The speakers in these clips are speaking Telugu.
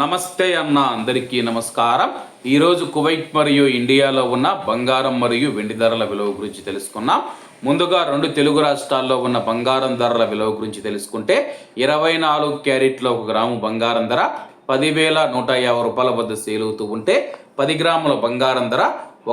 నమస్తే అన్న అందరికీ నమస్కారం. ఈరోజు కువైట్ మరియు ఇండియాలో ఉన్న బంగారం మరియు వెండి ధరల విలువ గురించి తెలుసుకున్నాం. ముందుగా రెండు తెలుగు రాష్ట్రాల్లో ఉన్న బంగారం ధరల విలువ గురించి తెలుసుకుంటే ఇరవై నాలుగు క్యారెట్ల ఒక గ్రాము బంగారం ధర పదివేల నూట యాభై రూపాయల వద్ద సేల్ అవుతూ ఉంటే పది గ్రాముల బంగారం ధర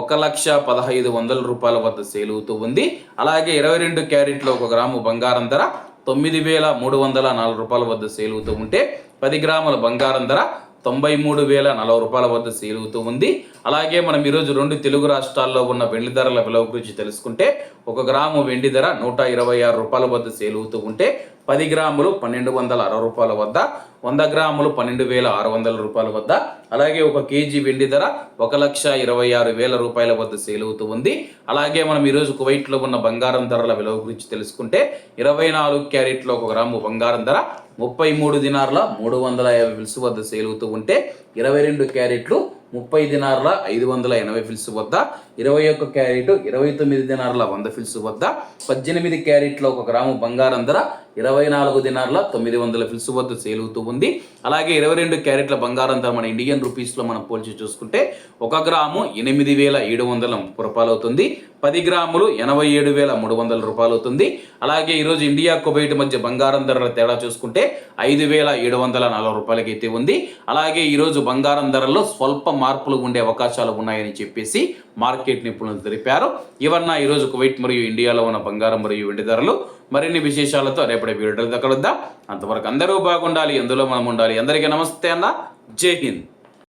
ఒక లక్ష పదహైదు వందల రూపాయల వద్ద సేల్ అవుతూ ఉంది. అలాగే ఇరవై రెండు క్యారెట్లో ఒక గ్రాము బంగారం ధర తొమ్మిది వేల మూడు వందల నాలుగు రూపాయల వద్ద సేల్ అవుతూ ఉంటే పది గ్రాముల బంగారం ధర తొంభై మూడు వేల నలభై రూపాయల వద్ద సేల్ అవుతూ ఉంది. అలాగే మనం ఈరోజు రెండు తెలుగు రాష్ట్రాల్లో ఉన్న వెండి ధరల విలువ గురించి తెలుసుకుంటే ఒక గ్రాము వెండి ధర నూట ఇరవై ఆరు రూపాయల వద్ద సేల్ అవుతూ ఉంటే పది గ్రాములు పన్నెండు వందల అరవై రూపాయల వద్ద వంద గ్రాములు పన్నెండు వేల ఆరు వందల రూపాయల వద్ద అలాగే ఒక కేజీ వెండి ధర ఒక లక్ష ఇరవై ఆరు వేల రూపాయల వద్ద సేల్ అవుతూ ఉంది. అలాగే మనం ఈరోజు కువైట్లో ఉన్న బంగారం ధరల విలువ గురించి తెలుసుకుంటే ఇరవై నాలుగు క్యారెట్లో ఒక గ్రాము బంగారం ధర ముప్పై మూడు దినార్ల మూడు వందల యాభై ఫిల్స్ వద్ద సేల్ అవుతూ ఉంటే ఇరవై రెండు క్యారెట్లు ముప్పై దినార్ల ఐదు వందల ఎనభై ఫిల్స్ వద్ద ఇరవై ఒక్క క్యారెట్ ఇరవై తొమ్మిది దినార్ల వంద ఫిల్స్ వద్ద పద్దెనిమిది క్యారెట్ల ఒక గ్రాము బంగారం ధర ఇరవై నాలుగు దినార్ల తొమ్మిది వందల ఫిల్స్ వద్ద సేల్ అవుతూ ఉంది. అలాగే ఇరవై రెండు క్యారెట్ల బంగారం ధర మన ఇండియన్ రూపీస్లో మనం పోల్చి చూసుకుంటే ఒక గ్రాము ఎనిమిది వేల ఏడు వందల ముప్పై రూపాయలు అవుతుంది. పది గ్రాములు ఎనభై ఏడు వేల మూడు వందల రూపాయలు అవుతుంది. అలాగే ఈరోజు ఇండియా కువైట్ మధ్య బంగారం ధరల తేడా చూసుకుంటే ఐదు వేల ఏడు వందల నలభై రూపాయలకి అయితే ఉంది. అలాగే ఈరోజు బంగారం ధరల్లో స్వల్ప మార్పులు ఉండే అవకాశాలు ఉన్నాయని చెప్పేసి మార్కెట్ నిపుణులు తెలిపారు. ఇవన్న ఈరోజు కువైట్ మరియు ఇండియాలో ఉన్న బంగారం మరియు వెండి ధరలు మరిన్ని విశేషాలతో రేపటి వీడియోలు కలుద్దాం అంతవరకు అందరూ బాగుండాలి ఎందులో మనం ఉండాలి. అందరికీ నమస్తే అన్న. జై హింద్.